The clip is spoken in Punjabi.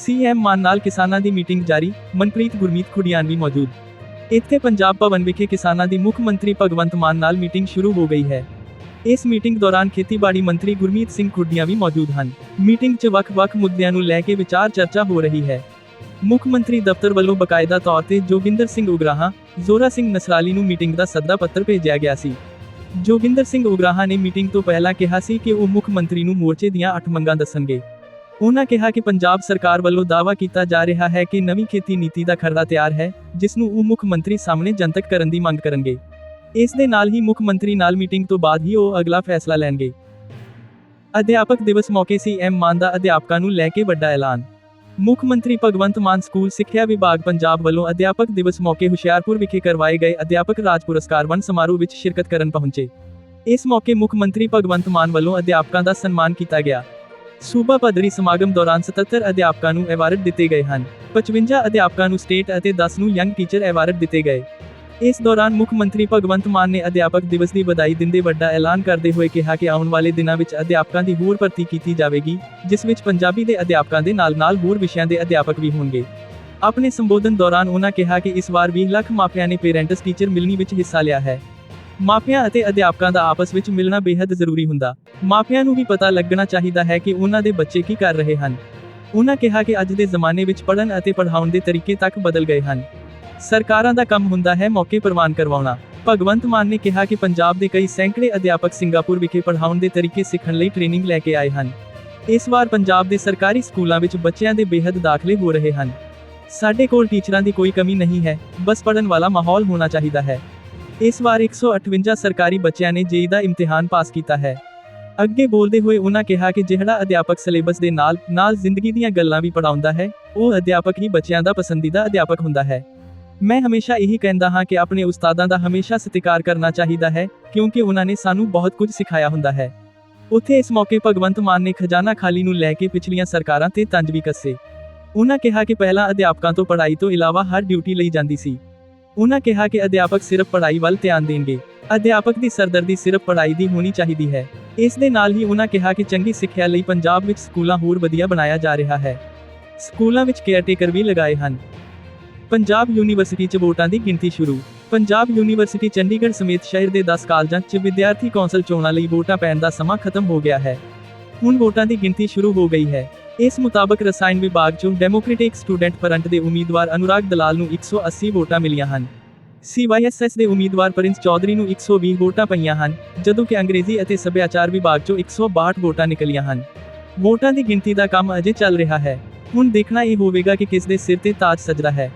ਸੀਐਮ ਮਾਨ ਨਾਲ ਕਿਸਾਨਾਂ ਦੀ ਮੀਟਿੰਗ ਜਾਰੀ ਮਨਪ੍ਰੀਤ ਗੁਰਮੀਤ ਖੁਡੀਆਨ ਮੌਜੂਦ। ਇੱਥੇ ਪੰਜਾਬ ਭਵਨ ਵਿਖੇ ਕਿਸਾਨਾਂ ਦੀ ਮੁੱਖ ਮੰਤਰੀ ਭਗਵੰਤ ਮਾਨ ਨਾਲ ਮੀਟਿੰਗ ਸ਼ੁਰੂ ਹੋ ਗਈ ਹੈ। ਇਸ ਮੀਟਿੰਗ ਦੌਰਾਨ ਖੇਤੀਬਾੜੀ ਮੰਤਰੀ ਗੁਰਮੀਤ ਸਿੰਘ ਖੁੱਡੀਆਂ ਵੀ ਮੌਜੂਦ ਹਨ। ਮੀਟਿੰਗ 'ਚ ਵੱਖ-ਵੱਖ ਮੁੱਦਿਆਂ ਨੂੰ ਲੈ ਕੇ ਵਿਚਾਰ ਚਰਚਾ ਹੋ ਰਹੀ ਹੈ। ਮੁੱਖ ਮੰਤਰੀ ਦਫ਼ਤਰ ਵੱਲੋਂ ਬਕਾਇਦਾ ਤੌਰ ਤੇ ਜੋਗਿੰਦਰ ਸਿੰਘ ਉਗਰਾਹਾਂ, ਜ਼ੋਰਾ ਸਿੰਘ ਨਸਰਾਲੀ ਨੂੰ ਮੀਟਿੰਗ ਦਾ ਸੱਦਾ ਪੱਤਰ ਭੇਜਿਆ ਗਿਆ ਸੀ। ਜੋਗਿੰਦਰ ਸਿੰਘ ਉਗਰਾਹਾਂ ਨੇ ਮੀਟਿੰਗ ਤੋਂ ਪਹਿਲਾਂ ਕਿਹਾ ਸੀ ਕਿ ਉਹ ਮੁੱਖ ਮੰਤਰੀ ਨੂੰ ਮੋਰਚੇ ਦੀਆਂ 8 ਮੰਗਾਂ ਦੱਸਣਗੇ। ਉਹਨਾਂ ਕਿਹਾ ਕਿ ਪੰਜਾਬ ਸਰਕਾਰ ਵੱਲੋਂ ਦਾਅਵਾ ਕੀਤਾ ਜਾ ਰਿਹਾ ਹੈ ਕਿ ਨਵੀਂ ਖੇਤੀ ਨੀਤੀ ਦਾ ਖਰੜਾ ਤਿਆਰ ਹੈ, ਜਿਸ ਨੂੰ ਉਹ ਮੁੱਖ ਮੰਤਰੀ ਸਾਹਮਣੇ ਜਨਤਕ ਕਰਨ ਦੀ ਮੰਗ ਕਰਨਗੇ। ਇਸ ਦੇ ਨਾਲ ਹੀ ਮੁੱਖ ਮੰਤਰੀ ਨਾਲ ਮੀਟਿੰਗ ਤੋਂ ਬਾਅਦ ਹੀ ਉਹ ਅਗਲਾ ਫੈਸਲਾ ਲੈਣਗੇ। ਅਧਿਆਪਕ ਦਿਵਸ ਮੌਕੇ ਸੀਐਮ ਮਾਨ ਦਾ ਅਧਿਆਪਕਾਂ ਨੂੰ ਲੈ ਕੇ ਵੱਡਾ ਐਲਾਨ। ਮੁੱਖ ਮੰਤਰੀ ਭਗਵੰਤ ਮਾਨ ਸਕੂਲ ਸਿੱਖਿਆ ਵਿਭਾਗ ਪੰਜਾਬ ਵੱਲੋਂ ਅਧਿਆਪਕ ਦਿਵਸ ਮੌਕੇ ਹੁਸ਼ਿਆਰਪੁਰ ਵਿਖੇ ਕਰਵਾਏ ਗਏ ਅਧਿਆਪਕ ਰਾਜ ਪੁਰਸਕਾਰ ਵੰਡ ਸਮਾਰੋਹ ਵਿੱਚ ਸ਼ਿਰਕਤ ਕਰਨ ਪਹੁੰਚੇ। ਇਸ ਮੌਕੇ ਮੁੱਖ ਮੰਤਰੀ ਭਗਵੰਤ ਮਾਨ ਵੱਲੋਂ ਅਧਿਆਪਕਾਂ ਦਾ ਸਨਮਾਨ ਕੀਤਾ ਗਿਆ। ਸੂਬਾ ਪੱਧਰੀ ਸਮਾਗਮ ਦੌਰਾਨ 77 ਅਧਿਆਪਕਾਂ ਨੂੰ ਐਵਾਰਡ ਦਿੱਤੇ ਗਏ ਹਨ। 55 ਅਧਿਆਪਕਾਂ ਨੂੰ ਸਟੇਟ ਅਤੇ 10 ਨੂੰ ਯੰਗ ਟੀਚਰ ਐਵਾਰਡ ਦਿੱਤੇ ਗਏ। ਇਸ ਦੌਰਾਨ ਮੁੱਖ ਮੰਤਰੀ ਭਗਵੰਤ ਮਾਨ ਨੇ ਅਧਿਆਪਕ ਦਿਵਸ ਦੀ ਵਧਾਈ ਦਿੰਦੇ ਵੱਡਾ ਐਲਾਨ ਕਰਦੇ ਹੋਏ ਕਿਹਾ ਕਿ ਆਉਣ ਵਾਲੇ ਦਿਨਾਂ ਵਿੱਚ ਅਧਿਆਪਕਾਂ ਦੀ ਹੋਰ ਭਰਤੀ ਕੀਤੀ ਜਾਵੇਗੀ, ਜਿਸ ਵਿੱਚ ਪੰਜਾਬੀ ਦੇ ਅਧਿਆਪਕਾਂ ਦੇ ਨਾਲ-ਨਾਲ ਹੋਰ ਵਿਸ਼ਿਆਂ ਦੇ ਅਧਿਆਪਕ ਵੀ ਹੋਣਗੇ। ਆਪਣੇ ਸੰਬੋਧਨ ਦੌਰਾਨ ਉਹਨਾਂ ਕਿਹਾ ਕਿ ਇਸ ਵਾਰ 20 ਲੱਖ ਮਾਪਿਆਂ ਨੇ ਪੇਰੈਂਟਸ ਟੀਚਰ ਮਿਲਣੀ ਵਿੱਚ ਹਿੱਸਾ ਲਿਆ ਹੈ। ਮਾਪਿਆਂ ਅਤੇ ਅਧਿਆਪਕਾਂ ਦਾ ਆਪਸ ਵਿੱਚ ਮਿਲਣਾ ਬੇਹੱਦ ਜ਼ਰੂਰੀ ਹੁੰਦਾ। ਮਾਪਿਆਂ ਨੂੰ ਵੀ ਪਤਾ ਲੱਗਣਾ ਚਾਹੀਦਾ ਹੈ ਕਿ ਉਹਨਾਂ ਦੇ ਬੱਚੇ ਕੀ ਕਰ ਰਹੇ ਹਨ। ਉਹਨਾਂ ਕਿਹਾ ਕਿ ਅੱਜ ਦੇ ਜ਼ਮਾਨੇ ਵਿੱਚ ਪੜਨ ਅਤੇ ਪੜ੍ਹਾਉਣ ਦੇ ਤਰੀਕੇ ਤੱਕ ਬਦਲ ਗਏ ਹਨ। ਸਰਕਾਰਾਂ ਦਾ ਕੰਮ ਹੁੰਦਾ ਹੈ ਮੌਕੇ ਪ੍ਰਵਾਨ ਕਰਵਾਉਣਾ। ਭਗਵੰਤ ਮਾਨ ਨੇ ਕਿਹਾ ਕਿ ਪੰਜਾਬ ਦੇ ਕਈ ਸੈਂਕੜੇ ਅਧਿਆਪਕ ਸਿੰਗਾਪੁਰ ਵਿਖੇ ਪੜ੍ਹਾਉਣ ਦੇ ਤਰੀਕੇ ਸਿੱਖਣ ਲਈ ਟ੍ਰੇਨਿੰਗ ਲੈ ਕੇ ਆਏ ਹਨ। ਇਸ ਵਾਰ ਪੰਜਾਬ ਦੇ ਸਰਕਾਰੀ ਸਕੂਲਾਂ ਵਿੱਚ ਬੱਚਿਆਂ ਦੇ ਬੇਹੱਦ ਦਾਖਲੇ ਹੋ ਰਹੇ ਹਨ। ਸਾਡੇ ਕੋਲ ਟੀਚਰਾਂ ਦੀ ਕੋਈ ਕਮੀ ਨਹੀਂ ਹੈ। ਬਸ ਪੜਨ ਵਾਲਾ ਮਾਹੌਲ ਹੋਣਾ ਚਾਹੀਦਾ ਹੈ। ਇਸ ਵਾਰ 158 ਸਰਕਾਰੀ ਬੱਚਿਆਂ ਨੇ ਜੇਈ ਦਾ ਇਮਤਿਹਾਨ ਪਾਸ ਕੀਤਾ ਹੈ। ਅੱਗੇ ਬੋਲਦੇ ਹੋਏ ਉਹਨਾਂ ਕਿਹਾ ਕਿ ਜਿਹੜਾ ਅਧਿਆਪਕ ਸਿਲੇਬਸ ਦੇ ਨਾਲ ਨਾਲ ਜ਼ਿੰਦਗੀ ਦੀਆਂ ਗੱਲਾਂ ਵੀ ਪੜਾਉਂਦਾ ਹੈ, ਉਹ ਅਧਿਆਪਕ ਹੀ ਬੱਚਿਆਂ ਦਾ ਪਸੰਦੀਦਾ ਅਧਿਆਪਕ ਹੁੰਦਾ ਹੈ। ਮੈਂ ਹਮੇਸ਼ਾ ਇਹੀ ਕਹਿੰਦਾ ਹਾਂ ਕਿ ਆਪਣੇ ਉਸਤਾਦਾਂ ਦਾ ਹਮੇਸ਼ਾ ਸਤਿਕਾਰ ਕਰਨਾ ਚਾਹੀਦਾ ਹੈ, ਕਿਉਂਕਿ ਉਹਨਾਂ ਨੇ ਸਾਨੂੰ ਬਹੁਤ ਕੁਝ ਸਿਖਾਇਆ ਹੁੰਦਾ ਹੈ। ਉੱਥੇ ਇਸ ਮੌਕੇ ਭਗਵੰਤ ਮਾਨ ਨੇ ਖਜ਼ਾਨਾ ਖਾਲੀ ਨੂੰ ਲੈ ਕੇ ਪਿਛਲੀਆਂ ਸਰਕਾਰਾਂ ਤੇ ਤੰਜ ਵੀ ਕੱਸੇ। ਉਹਨਾਂ ਕਿਹਾ ਕਿ ਪਹਿਲਾਂ ਅਧਿਆਪਕਾਂ ਤੋਂ ਪੜ੍ਹਾਈ ਤੋਂ ਇਲਾਵਾ ਹਰ ਡਿਊਟੀ ਲਈ ਜਾਂਦੀ ਸੀ। ਉਹਨਾਂ ਕਿਹਾ ਕਿ ਅਧਿਆਪਕ ਸਿਰਫ ਪੜ੍ਹਾਈ ਵੱਲ ਧਿਆਨ ਦੇਣਗੇ। ਅਧਿਆਪਕ ਦੀ ਸਰਦਰਦੀ ਸਿਰਫ ਪੜ੍ਹਾਈ ਦੀ ਹੋਣੀ ਚਾਹੀਦੀ ਹੈ। ਇਸ ਦੇ ਨਾਲ ਹੀ ਉਹਨਾਂ ਕਿਹਾ ਕਿ ਚੰਗੀ ਸਿੱਖਿਆ ਲਈ ਪੰਜਾਬ ਵਿੱਚ ਸਕੂਲਾਂ ਹੋਰ ਵਧੀਆ ਬਣਾਇਆ ਜਾ ਰਿਹਾ ਹੈ। ਸਕੂਲਾਂ ਵਿੱਚ ਕੇਅਰਟੇਕਰ ਵੀ ਲਗਾਏ ਹਨ। ਪੰਜਾਬ ਯੂਨੀਵਰਸਿਟੀ 'ਚ ਵੋਟਾਂ ਦੀ ਗਿਣਤੀ ਸ਼ੁਰੂ। ਪੰਜਾਬ ਯੂਨੀਵਰਸਿਟੀ ਚੰਡੀਗੜ੍ਹ ਸਮੇਤ ਸ਼ਹਿਰ ਦੇ 10 ਕਾਲਜਾਂ 'ਚ ਵਿਦਿਆਰਥੀ ਕੌਂਸਲ ਚੋਣਾਂ ਲਈ ਵੋਟਾਂ ਪੈਣ ਦਾ ਸਮਾਂ ਖਤਮ ਹੋ ਗਿਆ ਹੈ। ਹੁਣ ਵੋਟਾਂ ਦੀ ਗਿਣਤੀ ਸ਼ੁਰੂ ਹੋ ਗਈ ਹੈ। ਇਸ ਮੁਤਾਬਕ ਰਸਾਇਣ ਵਿਭਾਗ 'ਚੋਂ ਡੈਮੋਕ੍ਰੈਟਿਕ ਸਟੂਡੈਂਟ ਫਰੰਟ ਦੇ ਉਮੀਦਵਾਰ ਅਨੁਰਾਗ ਦਲਾਲ ਨੂੰ 180 ਵੋਟਾਂ ਮਿਲੀਆਂ ਹਨ। ਸੀਵਾਈਐਸਐਸ ਦੇ ਉਮੀਦਵਾਰ ਪ੍ਰਿੰਸ ਚੌਧਰੀ ਨੂੰ 120 ਵੋਟਾਂ ਪਈਆਂ ਹਨ, ਜਦੋਂ ਕਿ ਅੰਗਰੇਜ਼ੀ ਅਤੇ ਸੱਭਿਆਚਾਰ ਵਿਭਾਗ 'ਚੋਂ 162 ਵੋਟਾਂ ਨਿਕਲੀਆਂ ਹਨ। ਵੋਟਾਂ ਦੀ ਗਿਣਤੀ ਦਾ ਕੰਮ ਅਜੇ ਚੱਲ ਰਿਹਾ ਹੈ। ਹੁਣ ਦੇਖਣਾ ਇਹ ਹੋਵੇਗਾ ਕਿ ਕਿਸ ਦੇ ਸਿਰ ਤੇ ਤਾਜ ਸਜਦਾ ਹੈ।